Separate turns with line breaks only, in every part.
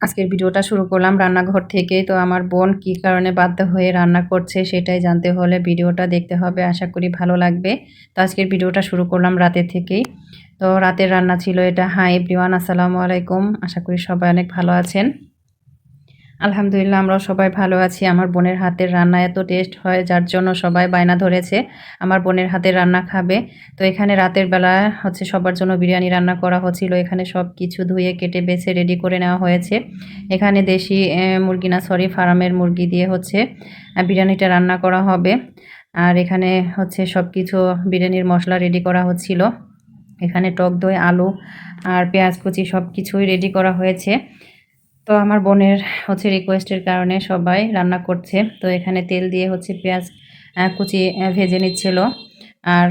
আজকের ভিডিওটা শুরু করলাম রান্নাঘর থেকে। তো আমার বোন কি কারণে বাধ্য হয়ে রান্না করছে সেটাই জানতে হলে ভিডিওটা দেখতে হবে, আশা করি ভালো লাগবে। তো আজকের ভিডিওটা শুরু করলাম রাতে থেকেই। তো রাতের রান্না ছিল এটা। হাই এভরিওয়ান, আসসালামু আলাইকুম। আশা করি সবাই অনেক ভালো আছেন। আলহামদুলিল্লাহ আমরা সবাই ভালো আছি। আমার বোনের হাতের রান্না এত টেস্ট হয়, যার জন্য সবাই বায়না ধরেছে। আমার বোনের হাতের রান্না খাবে। তো এখানে রাতের বেলা হচ্ছে সবার জন্য বিরিয়ানি রান্না করা হচ্ছিল। এখানে সব কিছু ধুয়ে, কেটে, বেছে রেডি করে নেওয়া হয়েছে। এখানে দেশি মুরগি না সরি ফার্মের মুরগি দিয়ে হচ্ছে বিরিয়ানিটা রান্না করা হবে। আর এখানে হচ্ছে সব কিছু, বিরিয়ানির মশলা রেডি করা হচ্ছিল। এখানে টক দই, আলু আর পেঁয়াজ কুচি সব কিছুই রেডি করা হয়েছে। তো আমার বোনের হচ্ছে রিকোয়েস্টের কারণে সবাই রান্না করছে। তো এখানে তেল দিয়ে হচ্ছে পেঁয়াজ কুচি ভেজে নিচ্ছিল। আর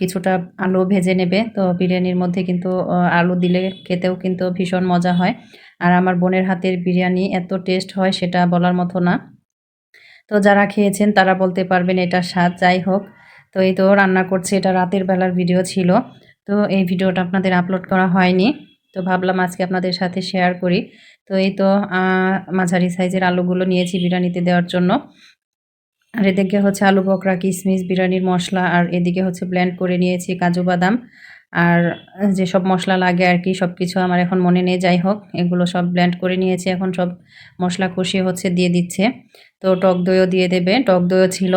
কিছুটা আলু ভেজে নেবে। তো বিরিয়ানির মধ্যে কিন্তু আলু দিলে খেতেও কিন্তু ভীষণ মজা হয়। আর আমার বোনের হাতের বিরিয়ানি এত টেস্ট হয় সেটা বলার মতো না। তো যারা খেয়েছেন তারা বলতে পারবেন এটা স্বাদ। যাই হোক, তো এই তো রান্না করছে। এটা রাতের বেলার ভিডিও ছিল। তো এই ভিডিওটা আপনাদের আপলোড করা হয়নি। তো ভাবলাম আজকে আপনাদের সাথে শেয়ার করি। তো এই তো মাঝারি সাইজের আলুগুলো নিয়েছি বিরিয়ানিতে দেওয়ার জন্য। আর এদিকে হচ্ছে আলু বকরা কিশমিশ বিরিয়ানির মশলা, আর এদিকে হচ্ছে ব্লেন্ড করে নিয়েছি কাজু বাদাম। আর যেসব মশলা লাগে আর কি সব কিছু আমার এখন মনে নেই, যাই হোক, এগুলো সব ব্লেন্ড করে নিয়েছি। এখন সব মশলা কষিয়ে হচ্ছে দিয়ে দিচ্ছে। তো টক দইও দিয়ে দেবে, টক দইও ছিল।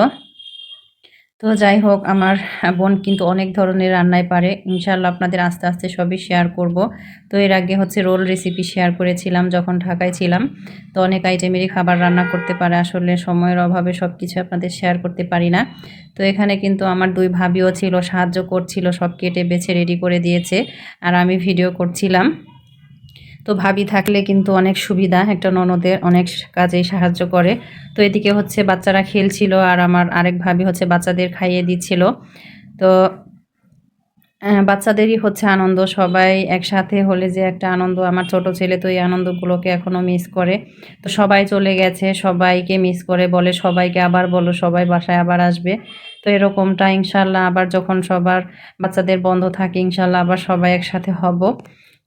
তো যাই হোক, আমার বোন কিন্তু অনেক ধরনের রান্নায় পারে। ইনশাল্লাহ আপনাদের আস্তে আস্তে সবই শেয়ার করব। তো এর আগে হচ্ছে রোল রেসিপি শেয়ার করেছিলাম যখন ঢাকায় ছিলাম। তো অনেক আইটেমেরই খাবার রান্না করতে পারে। আসলে সময়ের অভাবে সব কিছু আপনাদের শেয়ার করতে পারি না। তো এখানে কিন্তু আমার দুই ভাবিও ছিল, সাহায্য করছিল, সব কেটে বেছে রেডি করে দিয়েছে। আর আমি ভিডিও করছিলাম। তো ভাবি থাকলে কিন্তু অনেক সুবিধা। একটা ননদের অনেক কাজেই সাহায্য করে। তো এদিকে হচ্ছে বাচ্চারা খেলছিল আর আমার আরেক ভাবি হচ্ছে বাচ্চাদের খাইয়ে দিচ্ছিল। তো বাচ্চাদেরই হচ্ছে আনন্দ। সবাই একসাথে হলে যে একটা আনন্দ। আমার ছোট ছেলে তো এই আনন্দগুলোকে এখনও মিস করে। তো সবাই চলে গেছে, সবাইকে মিস করে। বলে সবাইকে আবার বলো, সবাই বাসায় আবার আসবে। তো এরকমটা ইনশাল্লাহ আবার যখন সবার বাচ্চাদের বন্ধ থাকে, ইনশাল্লাহ আবার সবাই একসাথে হব।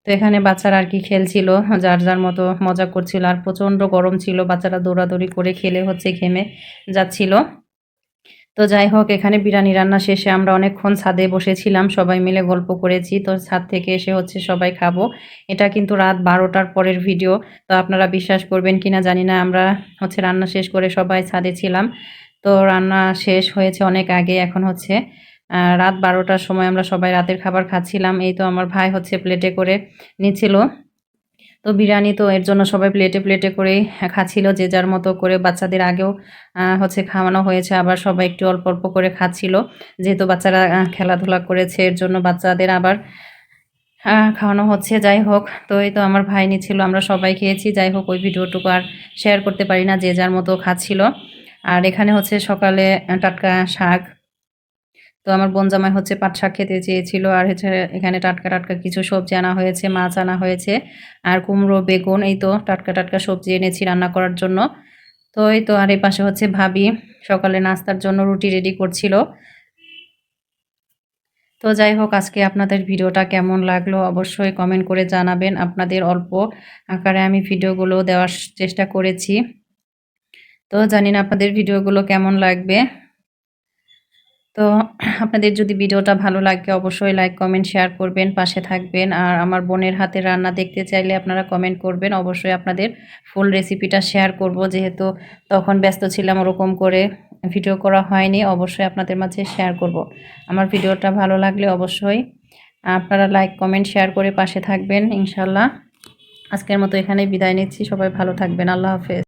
তো এখানে বাচ্চারা আর কি খেলছিল, যার যার মতো মজা করছিল। আর প্রচণ্ড গরম ছিল, বাচ্চারা দৌড়াদৌড়ি করে খেলে হচ্ছে ঘেমে যাচ্ছিল। তো যাই হোক, এখানে বিরিয়ানি রান্না শেষে আমরা অনেকক্ষণ ছাদে বসেছিলাম, সবাই মিলে গল্প করেছি। তো ছাদ থেকে এসে হচ্ছে সবাই খাব। এটা কিন্তু রাত বারোটার পরের ভিডিও, তো আপনারা বিশ্বাস করবেন কিনা জানি না। আমরা হচ্ছে রান্না শেষ করে সবাই ছাদে ছিলাম। তো রান্না শেষ হয়েছে অনেক আগে, এখন হচ্ছে রাত বারোটার সময় আমরা সবাই রাতের খাবার খাচ্ছিলাম। এই তো আমার ভাই হচ্ছে প্লেটে করে নিচ্ছিল। তো বিরিয়ানি তো এর জন্য সবাই প্লেটে প্লেটে করেই খাচ্ছিল, যে যার মতো করে বাচ্চাদের আগেও হচ্ছে খাওয়ানো হয়েছে। আবার সবাই একটু অল্প অল্প করে খাচ্ছিল। যেহেতু বাচ্চারা খেলাধুলা করেছে, এর জন্য বাচ্চাদের আবার খাওয়ানো হচ্ছে। যাই হোক, তো এই তো আমার ভাই নিচ্ছিল। আমরা সবাই খেয়েছি। যাই হোক, ওই ভিডিওটুকু আর শেয়ার করতে পারি না, যে যার মতো খাচ্ছিল। আর এখানে হচ্ছে সকালে টাটকা শাক তো আমার জামাই হচ্ছে পাট শাক খেতে চেয়েছিল, আর হচ্ছে এখানে টাটকা টাটকা কিছু সবজি আনা হয়েছে, মাছ আনা হয়েছে, আর কুমড়ো, বেগুন, এই তো টাটকা টাটকা সবজি এনেছি রান্না করার জন্য। তো এই তো, আর এই পাশে হচ্ছে ভাবি, সকালে নাস্তার জন্য রুটি রেডি করছিল। তো যাই হোক, আজকে আপনাদের ভিডিওটা কেমন লাগল অবশ্যই কমেন্ট করে জানাবেন। আপনাদের অল্প আকারে আমি ভিডিওগুলো দেওয়ার চেষ্টা করেছি। তো জানি না আপনাদের ভিডিওগুলো কেমন লাগবে। তো আপনাদের যদি ভিডিওটা ভালো লাগে, অবশ্যই লাইক কমেন্ট শেয়ার করবেন, পাশে থাকবেন। আর আমার বোনের হাতে রান্না দেখতে চাইলে আপনারা কমেন্ট করবেন। অবশ্যই আপনাদের ফুল রেসিপিটা শেয়ার করব। যেহেতু তখন ব্যস্ত ছিলাম, ওরকম করে ভিডিও করা হয়নি, অবশ্যই আপনাদের মাঝে শেয়ার করব। আমার ভিডিওটা ভালো লাগলে অবশ্যই আপনারা লাইক কমেন্ট শেয়ার করে পাশে থাকবেন ইনশাল্লাহ আজকের মতো এখানে বিদায় নিচ্ছি। সবাই ভালো থাকবেন। আল্লাহ হাফেজ।